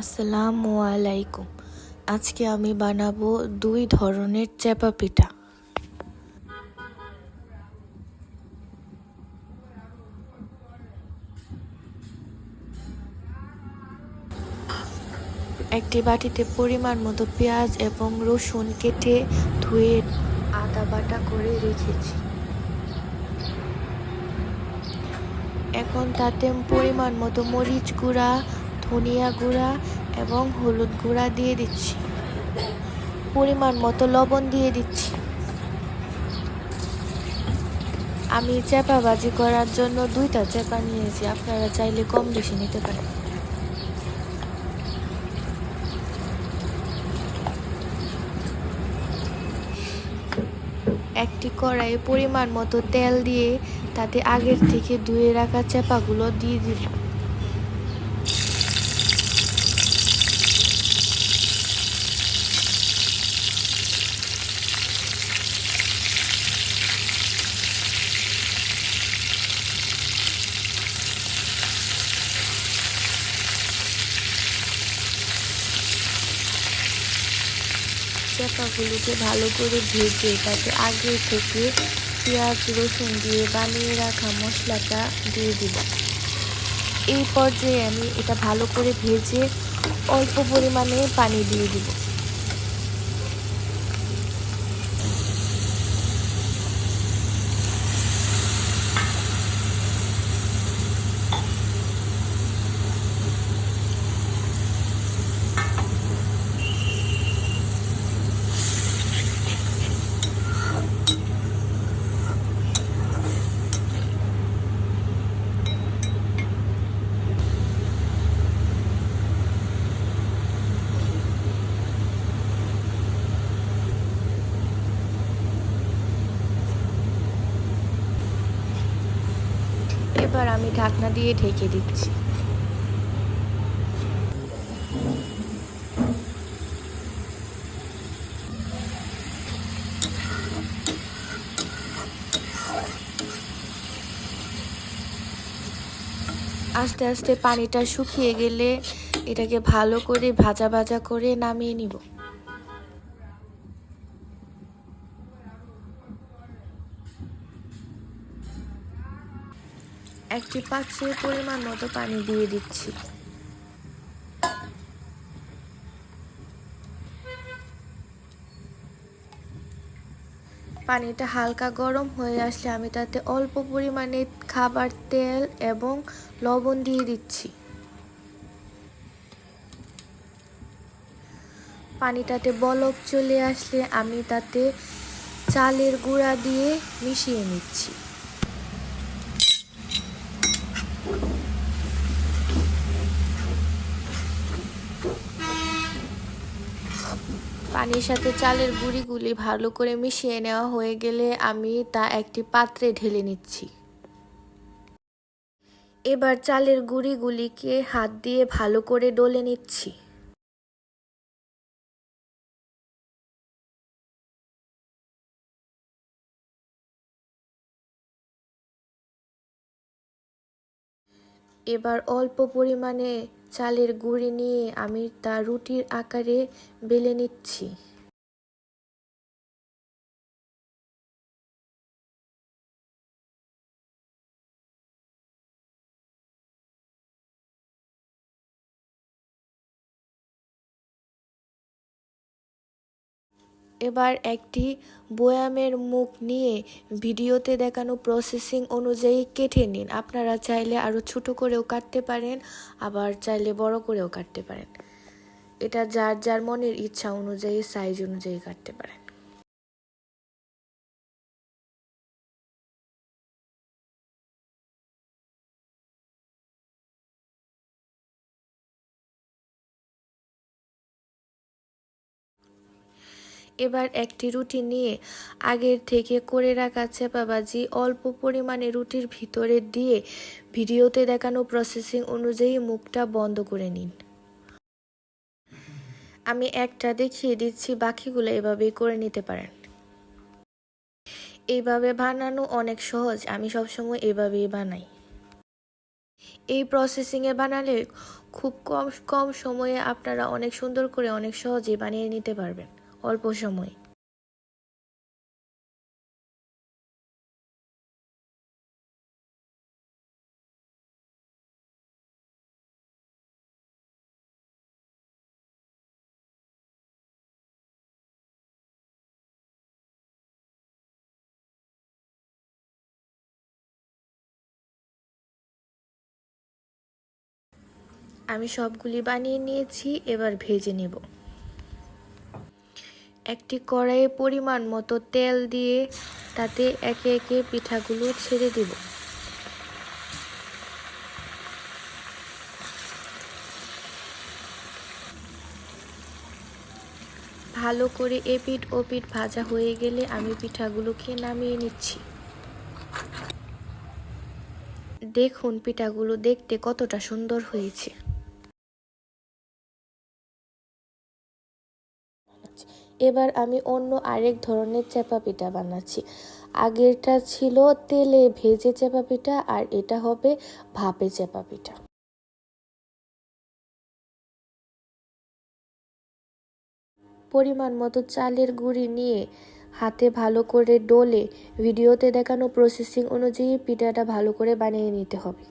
আসসালামু আলাইকুম। আজকে আমি বানাবো দুই ধরনের চেপা পিঠা। একটি বাটিতে পরিমাণ মতো পেঁয়াজ এবং রসুন কেটে ধুয়ে আদা বাটা করে রেখেছি। এখন তাতে পরিমাণ মতো মরিচ গুঁড়া ধনিয়া গুঁড়া এবং হলুদ গুঁড়া দিয়ে দিচ্ছি। পরিমাণ মতো লবণ দিয়ে দিচ্ছি। আমি চেপা বাজি করার জন্য দুইটা চেপা নিয়েছি। আপনারা চাইলে কম বেশি নিতে পারেন। একটি কড়াইয়ে পরিমাণ মতো তেল দিয়ে তাতে আগের থেকে ধুয়ে রাখা চেপাগুলো দিয়ে দিব চেপাগুলোকে ভালো করে ভেজে তাতে আগে থেকে পেঁয়াজ, রসুন দিয়ে বানিয়ে রাখা মশলাটা দিয়ে দিব এই পর্যায়ে আমি এটা ভালো করে ভেজে অল্প পরিমাণে পানি দিয়ে দিব। এবার আমি ঢাকনা দিয়ে ঢেকে দিচ্ছি। আস্তে আস্তে পানিটা শুকিয়ে গেলে এটাকে ভালো করে ভাজা ভাজা করে নামিয়ে নিব। একটি পাত্রে পরিমাণ মতো পানি দিয়ে দিচ্ছি। পানিটা হালকা গরম হয়ে আসলে আমি তাতে অল্প পরিমাণে খাবার তেল এবং লবণ দিয়ে দিচ্ছি। পানিটাতে বলক চলে আসলে আমি তাতে চালের গুঁড়া দিয়ে মিশিয়ে নিচ্ছি। পানির সাথে চালের গুঁড়িগুলি ভালো করে মিশিয়ে নেওয়া হয়ে গেলে আমি তা একটি পাত্রে ঢেলে নিচ্ছি। এবার চালের গুঁড়িগুলিকে হাত দিয়ে ভালো করে ডলে নিচ্ছি। এবার অল্প পরিমাণে চালের গুঁড়ি নিয়ে আমি তা রুটির আকারে বেলে নিচ্ছি। এবার একটি বয়ামের মুখ নিয়ে ভিডিওতে দেখানো প্রসেসিং অনুযায়ী কেটে নিন। আপনারা চাইলে আরও ছোট করেও কাটতে পারেন, আবার চাইলে বড় করেও কাটতে পারেন। এটা যার যার মনের ইচ্ছা অনুযায়ী সাইজ অনুযায়ী কাটতে পারেন। এবার একটি রুটি নিয়ে আগের থেকে করে রাখা চেপাবাজি অল্প পরিমাণে রুটির ভিতরে দিয়ে ভিডিওতে দেখানো প্রসেসিং অনুযায়ী মুখটা বন্ধ করে নিন। আমি একটা দেখিয়ে দিচ্ছি, বাকিগুলো এভাবেই করে নিতে পারেন। এইভাবে বানানো অনেক সহজ, আমি সবসময় এভাবেই বানাই। এই প্রসেসিংয়ে বানালে খুব কম কম সময়ে আপনারা অনেক সুন্দর করে অনেক সহজেই বানিয়ে নিতে পারবেন। অল্প সময়ে। আমি সবগুলি বানিয়ে নিয়েছি এবার ভেজে নেব। একটি কড়াইয়ে পরিমাণ মতো তেল দিয়ে তাতে একে একে পিঠাগুলো ছেড়ে দিব। ভালো করে এপিট ওপিট ভাজা হয়ে গেলে আমি পিঠাগুলোকে নামিয়ে নিচ্ছি। দেখুন পিঠাগুলো দেখতে কতটা সুন্দর হয়েছে। এবার আমি অন্য আরেক ধরনের চেপা পিঠা বানাচ্ছি। আগেরটা ছিল তেলে ভেজে চেপা পিঠা, আর এটা হবে ভাপে চেপা পিঠা। পরিমাণ মতো চালের গুঁড়ি নিয়ে হাতে ভালো করে ডলে, ভিডিওতে দেখানো প্রসেসিং অনুযায়ী পিঠাটা ভালো করে বানিয়ে নিতে হবে।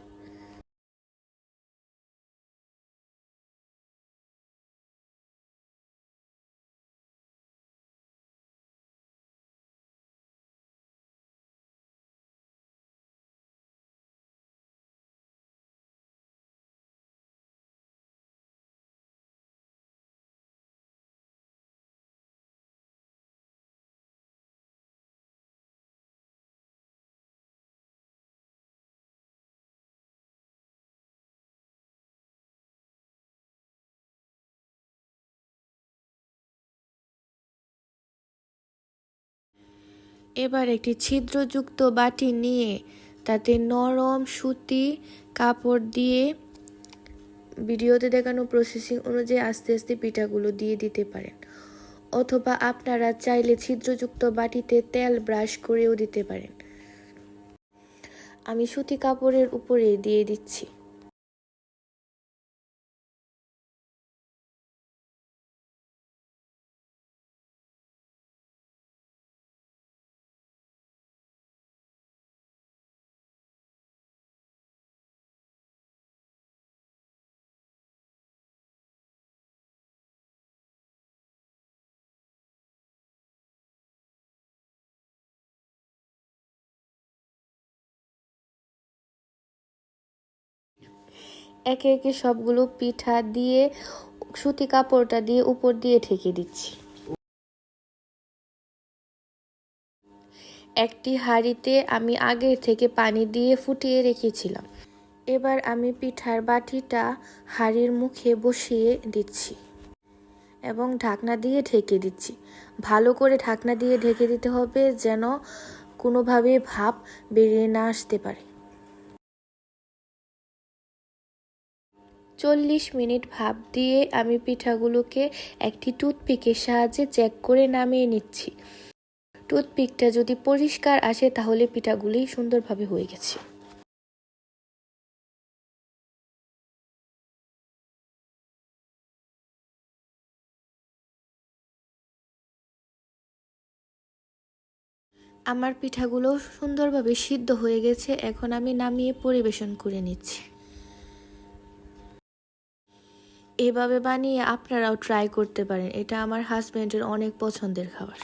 এবার একটি ছিদ্রযুক্ত বাটি নিয়ে তাতে নরম সুতি কাপড় দিয়ে ভিডিওতে দেখানো প্রসেসিং অনুযায়ী আস্তে আস্তে পিঠাগুলো দিয়ে দিতে পারেন। অথবা আপনারা চাইলে ছিদ্রযুক্ত বাটিতে তেল ব্রাশ করেও দিতে পারেন। আমি সুতি কাপড়ের উপরে দিয়ে দিচ্ছি। একে একে সবগুলো পিঠা দিয়ে, সুতি কাপড়টা দিয়ে উপর দিয়ে ঠেকে দিচ্ছি। একটি হাঁড়িতে আমি আগের থেকে পানি দিয়ে ফুটিয়ে রেখেছিলাম। এবার আমি পিঠার বাটিটা হাঁড়ির মুখে বসিয়ে দিচ্ছি এবং ঢাকনা দিয়ে ঢেকে দিচ্ছি। ভালো করে ঢাকনা দিয়ে ঢেকে দিতে হবে যেন কোনোভাবে ভাপ বেরিয়ে না আসতে পারে। চল্লিশ মিনিট ভাপ দিয়ে আমি পিঠাগুলোকে একটি টুথপিকের সাহায্যে চেক করে নামিয়ে নিচ্ছি। টুথপিকটা যদি পরিষ্কার আসে তাহলে পিঠাগুলি সুন্দরভাবে হয়ে গেছে। আমার পিঠাগুলো সুন্দরভাবে সিদ্ধ হয়ে গেছে। এখন আমি নামিয়ে পরিবেশন করে নিচ্ছি। এভাবে বানিয়ে আপনারাও ট্রাই করতে পারেন। এটা আমার হাজব্যান্ডের অনেক পছন্দের খাবার।